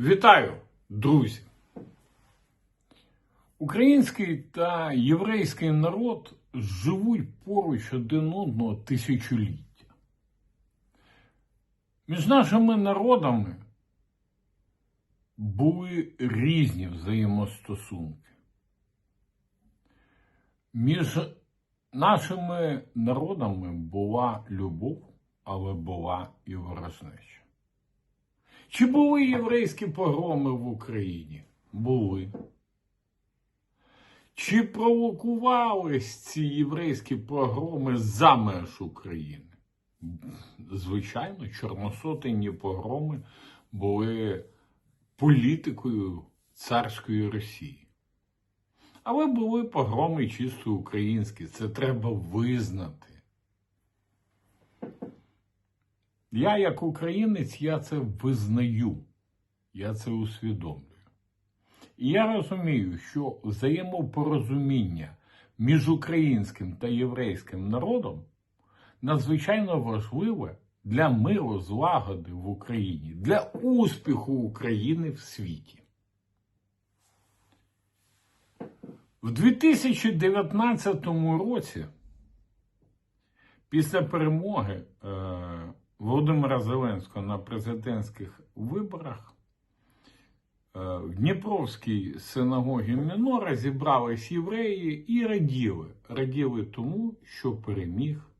Вітаю, друзі! Український та єврейський народ живуть поруч один одного тисячоліття. Між нашими народами були різні взаємостосунки. Між нашими народами була любов, але була і ворожнеча. Чи були єврейські погроми в Україні? Були. Чи провокувались ці єврейські погроми за меж України? Звичайно, чорносотенні погроми були політикою царської Росії. Але були погроми чисто українські. Це треба визнати. Я, як українець, я це визнаю, я це усвідомлюю. І я розумію, що взаємопорозуміння між українським та єврейським народом надзвичайно важливе для миру злагоди в Україні, для успіху України в світі. В 2019 році, після перемоги е, Володимира Зеленського на президентських виборах, е, в Дніпровській синагогі Мінора зібрались євреї і раділи. Раділи тому, що переміг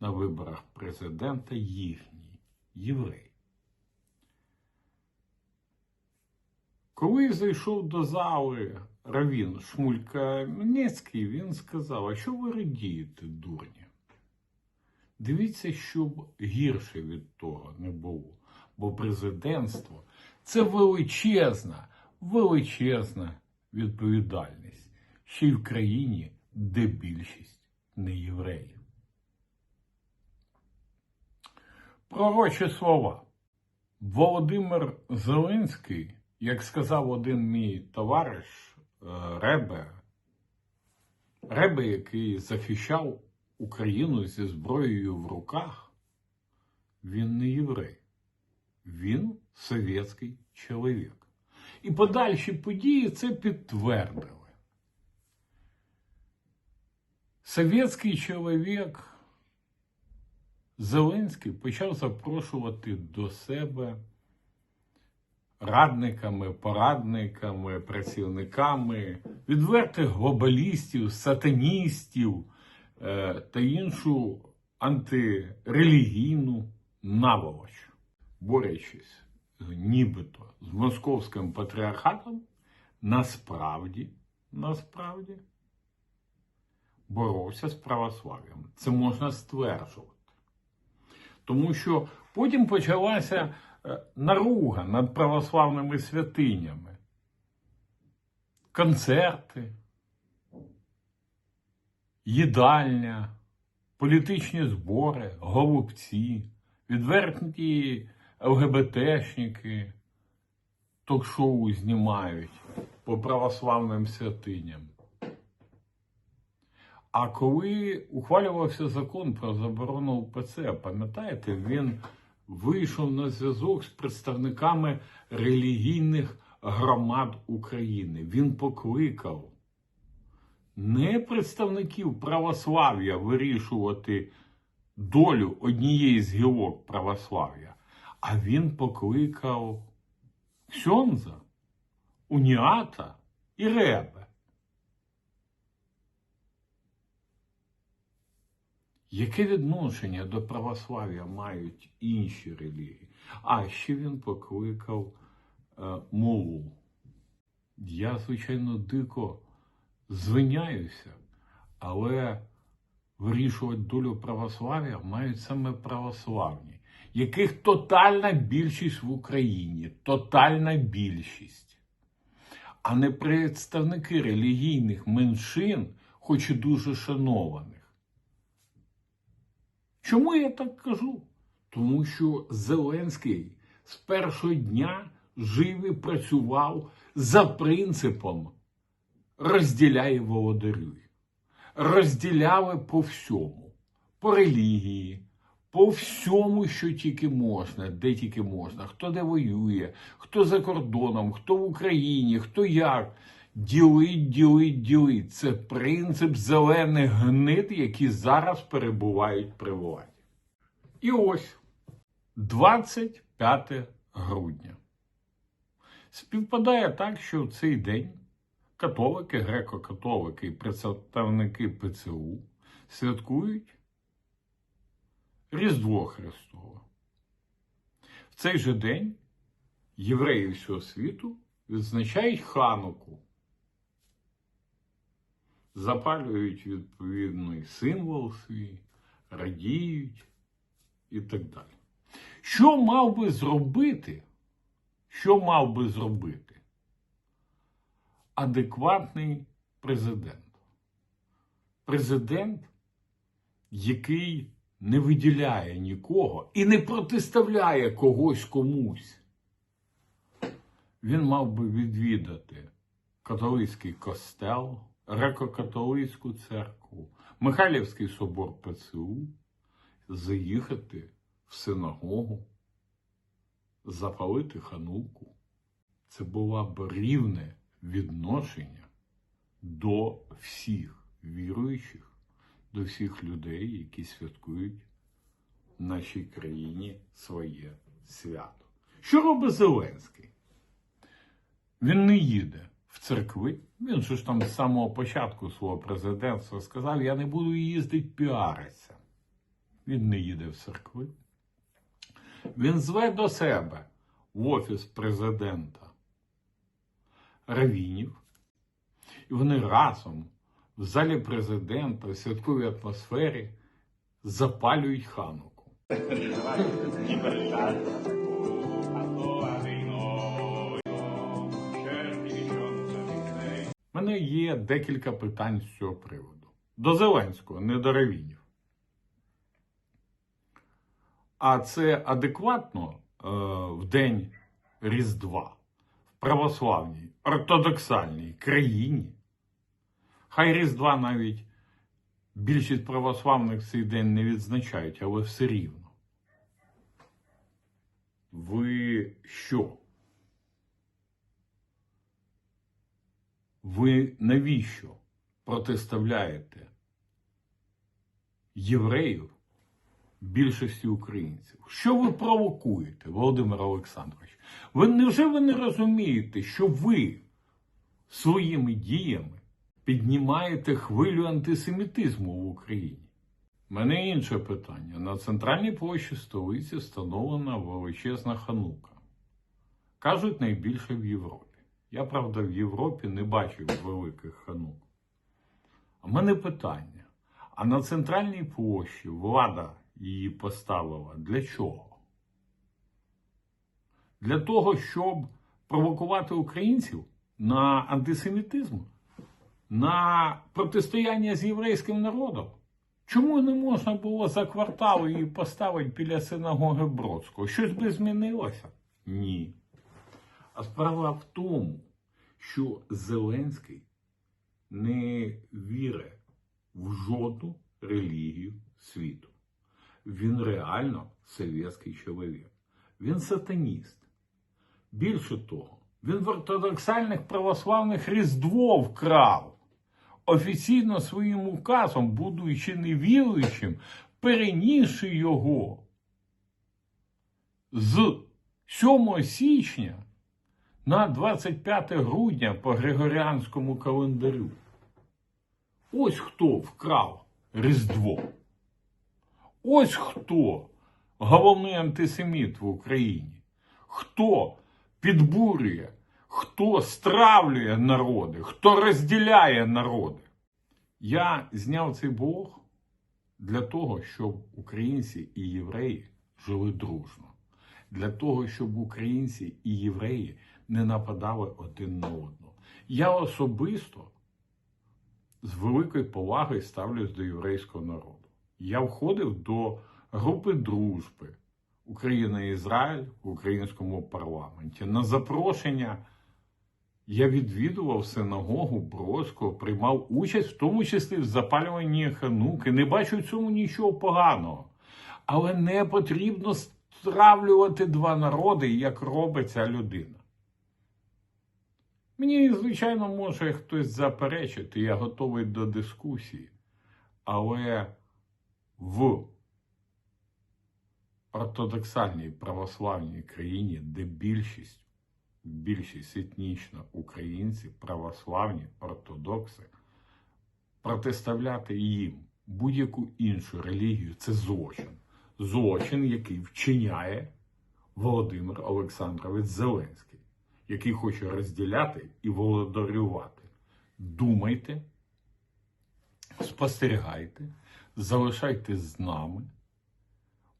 на виборах президента їхній єврей. Коли зайшов до зали Равін Шмулька Мінецький, він сказав: А що ви радієте, дурні? Дивіться, щоб гірше від того не було. Бо президентство це величезна, величезна відповідальність ще й в країні, де більшість не євреїв. Пророчі слова. Володимир Зеленський, як сказав один мій товариш е, Ребе, Ребе, який захищав Україну зі зброєю в руках, він не єврей, він совєтський чоловік. І подальші події це підтвердили. Совєтський чоловік Зеленський почав запрошувати до себе радниками, порадниками, працівниками, відвертих глобалістів, сатаністів та іншу антирелігійну наволоч, борючись нібито з московським патріархатом, насправді, насправді боровся з православ'ям. Це можна стверджувати. Тому що потім почалася е, наруга над православними святинями, концерти, їдальня, політичні збори, голубці, відверті ЛГБТшники ток-шоу знімають по православним святиням. А коли ухвалювався закон про заборону УПЦ, пам'ятаєте, він вийшов на зв'язок з представниками релігійних громад України. Він покликав не представників православ'я вирішувати долю однієї з гілок православ'я, а він покликав Ксьонза, Уніата і Ребе. Яке відношення до православ'я мають інші релігії? А ще він покликав е, мову. Я, звичайно, дико звиняюся, але вирішувати долю православ'я мають саме православні, яких тотальна більшість в Україні, тотальна більшість, а не представники релігійних меншин, хоч і дуже шанованих. Чому я так кажу? Тому що Зеленський з першого дня жив і працював за принципом розділяй і володарюй. Розділяли по всьому: по релігії, по всьому, що тільки можна, де тільки можна, хто де воює, хто за кордоном, хто в Україні, хто як. Ділить, ділить, ділить. Це принцип зелених гнид, які зараз перебувають при владі. І ось 25 грудня. Співпадає так, що в цей день католики, греко-католики і представники ПЦУ святкують Різдво Христове. В цей же день євреї всього світу відзначають Хануку, запалюють відповідний символ свій, радіють і так далі. Що мав би зробити? Що мав би зробити адекватний президент? Президент, який не виділяє нікого і не протиставляє когось комусь. Він мав би відвідати католицький костел, греко-католицьку церкву, Михайлівський собор ПЦУ, заїхати в синагогу, запалити хануку. Це було б рівне відношення до всіх віруючих, до всіх людей, які святкують в нашій країні своє свято. Що робить Зеленський? Він не їде в церкви. Він же ж там з самого початку свого президентства сказав: я не буду їздити піаритися. Він не їде в церкви. Він зве до себе в офіс президента Равінів. І вони разом в залі президента в святковій атмосфері запалюють хануку. У мене є декілька питань з цього приводу. До Зеленського, не до Равінів. А це адекватно е, в день Різдва православній, ортодоксальній країні. Хай Різдва навіть більшість православних цей день не відзначають, але все рівно. Ви що? Ви навіщо протиставляєте євреїв більшості українців? Що ви провокуєте, Володимир Олександрович? Ви невже ви не розумієте, що ви своїми діями піднімаєте хвилю антисемітизму в Україні? Мене інше питання. На центральній площі столиці встановлена величезна ханука. Кажуть, найбільше в Європі. Я, правда, в Європі не бачив великих ханук. А мене питання: а на центральній площі влада її поставила для чого? Для того, щоб провокувати українців на антисемітизм, на протистояння з єврейським народом. Чому не можна було за квартал її поставити біля синагоги Бродського? Щось би змінилося? Ні. А справа в тому, що Зеленський не вірить в жодну релігію світу. Він реально совєтський чоловік. Він сатаніст. Більше того, він в ортодоксальних православних Різдво вкрав. Офіційно своїм указом, будучи невіруючим, перенісши його з 7 січня на 25 грудня по Григоріанському календарю. Ось хто вкрав Різдво. Ось хто головний антисеміт в Україні. Хто підбурює, хто стравлює народи, хто розділяє народи. Я зняв цей блог для того, щоб українці і євреї жили дружно. Для того, щоб українці і євреї не нападали один на одного. Я особисто з великою повагою ставлюсь до єврейського народу. Я входив до групи дружби Україна і Ізраїль в українському парламенті. На запрошення я відвідував синагогу Бродського, приймав участь, в тому числі в запалюванні хануки. Не бачу в цьому нічого поганого. Але не потрібно стравлювати два народи, як робить ця людина. Мені, звичайно, може хтось заперечити, я готовий до дискусії, але в ортодоксальній православній країні, де більшість, більшість етнічно українці, православні, ортодокси, протиставляти їм будь-яку іншу релігію це злочин. Злочин, який вчиняє Володимир Олександрович Зеленський, який хоче розділяти і володарювати. Думайте, спостерігайте, залишайтесь з нами.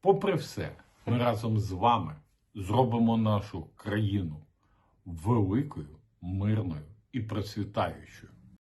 Попри все, ми разом з вами зробимо нашу країну великою, мирною і процвітаючою.